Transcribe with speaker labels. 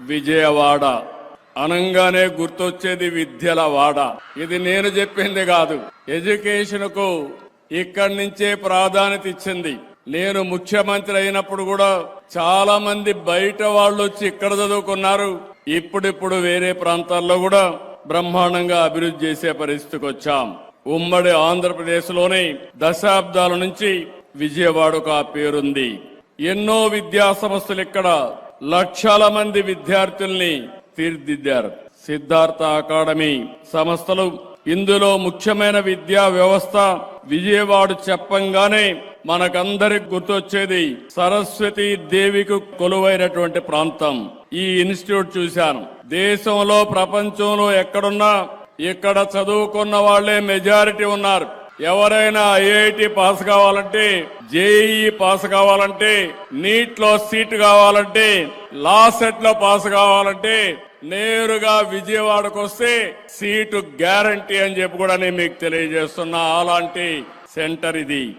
Speaker 1: విజయవాడ. అనంగానే గుర్తొచ్చేది విద్యల వాడ ఇది నేను చెప్పింది కాదు. ఎడ్యుకేషన్కు ఇక్కడి నుంచే ప్రాధాన్యత ఇచ్చింది. నేను ముఖ్యమంత్రి అయినప్పుడు కూడా చాలా మంది బయట వాళ్ళు వచ్చి ఇక్కడ చదువుకున్నారు. ఇప్పుడిప్పుడు వేరే ప్రాంతాల్లో కూడా బ్రహ్మాండంగా అభివృద్ధి చేసే పరిస్థితికి వచ్చాం. ఉమ్మడి ఆంధ్రప్రదేశ్లోని దశాబ్దాల నుంచి విజయవాడకు ఆ పేరుంది. ఎన్నో విద్యా సంస్థలు ఇక్కడ లక్షల మంది విద్యార్థుల్ని తీర్చిదిద్దారు. సిద్ధార్థ అకాడమీ సంస్థలు. ఇందులో ముఖ్యమైన విద్యా వ్యవస్థ విజయవాడ చెప్పంగానే మనకందరికి గుర్తొచ్చేది సరస్వతి దేవికి కొలువైనటువంటి ప్రాంతం. ఈ ఇన్స్టిట్యూట్ చూశాను. దేశంలో ప్రపంచంలో ఎక్కడున్నా ఇక్కడ చదువుకున్న వాళ్ళే మెజారిటీ ఉన్నారు. ఎవరైనా ఐఐటి పాస్ కావాలంటే జేఈఈ పాస్ కావాలంటే నీట్లో సీట్ కావాలంటే లా సెట్లో పాస్ కావాలంటే నేరుగా విజయవాడకు వస్తే సీటు గ్యారంటీ అని చెప్పి కూడా నేను మీకు తెలియజేస్తున్నా. అలాంటి సెంటర్ ఇది.